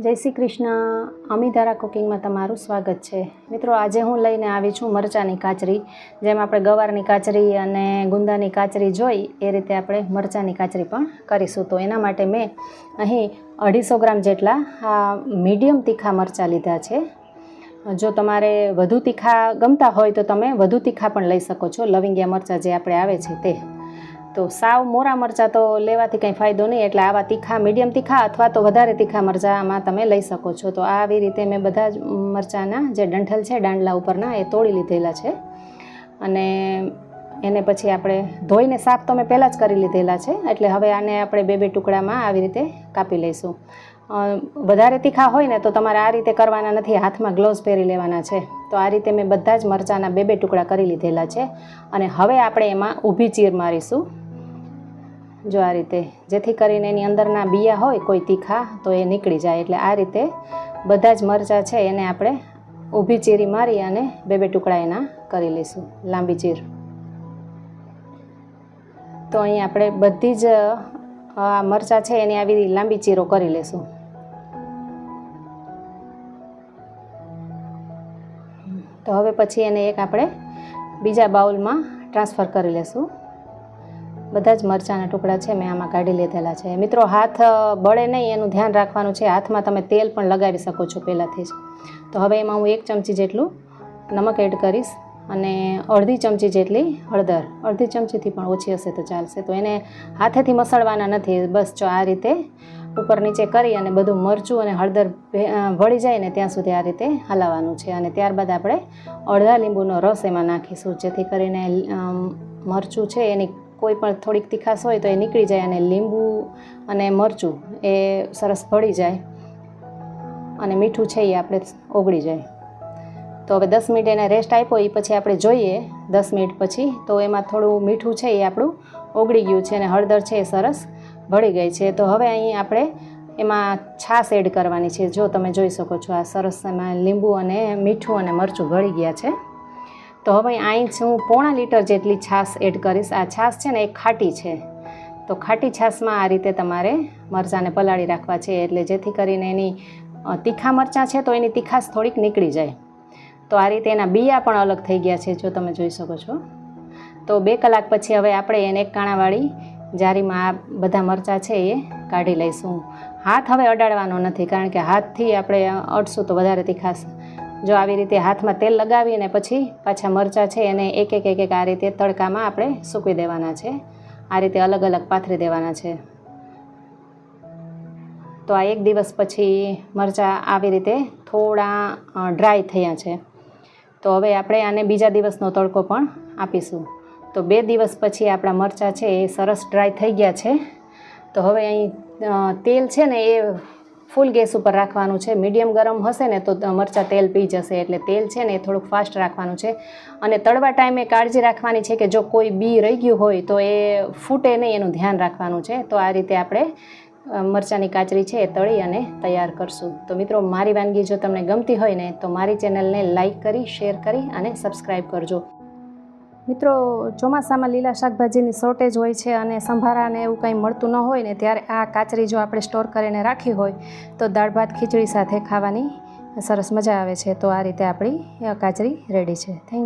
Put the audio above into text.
જય શ્રી કૃષ્ણ. અમિધારા કુકિંગમાં તમારું સ્વાગત છે. મિત્રો, આજે હું લઈને આવી છું મરચાંની કાચરી. જેમ આપણે ગવારની કાચરી અને ગુંદાની કાચરી જોઈ, એ રીતે આપણે મરચાંની કાચરી પણ કરીશું. તો એના માટે મેં અહીં અઢીસો ગ્રામ જેટલા, આ મીડિયમ તીખા મરચાં લીધા છે. જો તમારે વધુ તીખા ગમતા હોય તો તમે વધુ તીખા પણ લઈ શકો છો. લવિંગિયા મરચાં જે આપણે આવે છે તે. તો સાવ મોરા મરચાં તો લેવાથી કંઈ ફાયદો નહીં, એટલે આવા તીખા મીડિયમ તીખા અથવા તો વધારે તીખા મરચાંમાં તમે લઈ શકો છો. તો આવી રીતે મેં બધા જ મરચાંના જે ડંઠલ છે, દાંડલા ઉપરના, એ તોડી લીધેલા છે. અને એને પછી આપણે ધોઈને શાક તો મેં પહેલાં જ કરી લીધેલા છે, એટલે હવે આને આપણે બે બે ટુકડામાં આવી રીતે કાપી લઈશું. વધારે તીખા હોય ને તો તમારે આ રીતે કરવાના નથી, હાથમાં ગ્લોવ્સ પહેરી લેવાના છે. તો આ રીતે મેં બધા જ મરચાંના બે બે ટુકડા કરી લીધેલા છે. અને હવે આપણે એમાં ઊભી ચીર મારીશું. જો આ રીતે જેથી કરીને એની અંદરના બિયા હોય, કોઈ તીખા, તો એ નીકળી જાય. એટલે આ રીતે બધા જ મરચાં છે એને આપણે ઊભી ચીરી મારી અને બે બે ટુકડા એના કરી લઈશું, લાંબી ચીર. તો અહીં આપણે બધી જ આ મરચાં છે એની આવી લાંબી ચીરો કરી લઈશું. તો હવે પછી એને એક આપણે બીજા બાઉલમાં ટ્રાન્સફર કરી લેશું બધા જ મરચાંના ટુકડા છે, મેં આમાં કાઢી લીધેલા છે. મિત્રો, હાથ બળે નહીં, એનું ધ્યાન રાખવાનું છે. હાથમાં તમે તેલ પણ લગાવી શકો છો પહેલાંથી જ. તો હવે એમાં હું એક ચમચી જેટલું નમક એડ કરીશ અને અડધી ચમચી જેટલી હળદર. અડધી ચમચીથી પણ ઓછી હશે તો ચાલશે. તો એને હાથેથી મસળવાના નથી. બસ જો આ રીતે ઉપર નીચે કરી અને બધું મરચું અને હળદર વળી જાય ને ત્યાં સુધી આ રીતે હલાવવાનું છે. અને ત્યારબાદ આપણે અડધા લીંબુનો રસ એમાં નાખીશું. જેથી કરીને મરચું છે, એની કોઈ પણ થોડીક તીખાશ હોય તો એ નીકળી જાય અને લીંબુ અને મરચું એ સરસ ભળી જાય અને મીઠું છે એ આપણે ઓગળી જાય. તો હવે દસ મિનિટ એને રેસ્ટ આપ્યો એ પછી આપણે જોઈએ દસ મિનિટ પછી. તો એમાં થોડું મીઠું છે એ આપણું ઓગળી ગયું છે અને હળદર છે એ સરસ ભળી ગઈ છે. તો હવે અહીં આપણે એમાં છાશ એડ કરવાની છે. જો તમે જોઈ શકો છો આ સરસ એમાં લીંબુ અને મીઠું અને મરચું ભળી ગયા છે. તો હવે અહીં હું પોણા લીટર જેટલી છાશ એડ કરીશ. આ છાશ છે ને એ ખાટી છે. તો ખાટી છાશમાં આ રીતે તમારે મરચાંને પલાળી રાખવા છે. એટલે જેથી કરીને એની તીખા મરચાં છે તો એની તીખાશ થોડીક નીકળી જાય. તો આ રીતે એના બિયા પણ અલગ થઈ ગયા છે, જો તમે જોઈ શકો છો. તો બે કલાક પછી હવે આપણે એને એક કાણાવાળી જારીમાં આ બધા મરચાં છે એ કાઢી લઈશું. હાથ હવે અડાડવાનો નથી, કારણ કે હાથથી આપણે અડશું તો વધારે તીખાશ જો આવી રીતે હાથમાં તેલ લગાવીને પછી પાછા મરચાં છે એને એક એક એક એક આ રીતે તડકામાં આપણે સૂકવી દેવાના છે. આ રીતે અલગ અલગ પાથરી દેવાના છે. તો આ એક દિવસ પછી મરચાં આવી રીતે થોડા ડ્રાય થયા છે. તો હવે આપણે આને બીજા દિવસનો તડકો પણ આપીશું. તો બે દિવસ પછી આપણા મરચાં છે એ સરસ ડ્રાય થઈ ગયા છે. તો હવે અહીં તેલ છે ને એ ફૂલ ગેસ ઉપર રાખવાનું છે. મીડિયમ ગરમ હશે ને તો મરચાં તેલ પી જશે એટલે તેલ છે ને એ થોડુંક ફાસ્ટ રાખવાનું છે. અને તળવા ટાઈમે કાળજી રાખવાની છે કે જો કોઈ બી રહી ગયું હોય તો એ ફૂટે નહીં, એનું ધ્યાન રાખવાનું છે. તો આ રીતે આપણે મરચાંની કાચરી છે એ તળી અને તૈયાર કરશું. તો મિત્રો, મારી વાનગી જો તમને ગમતી હોય ને, તો મારી ચેનલને લાઇક કરી, શેર કરી અને સબસ્ક્રાઈબ કરજો. મિત્રો, ચોમાસામાં લીલા શાકભાજીની શોર્ટેજ હોય છે અને સંભારા ને એવું કંઈ મળતું ન હોય ને ત્યારે આ કાચરી જો આપણે સ્ટોર કરીને રાખી હોય, તો દાળ, ભાત, ખીચડી સાથે ખાવાની સરસ મજા આવે છે. તો આ રીતે આપણી કાચરી રેડી છે. થેન્ક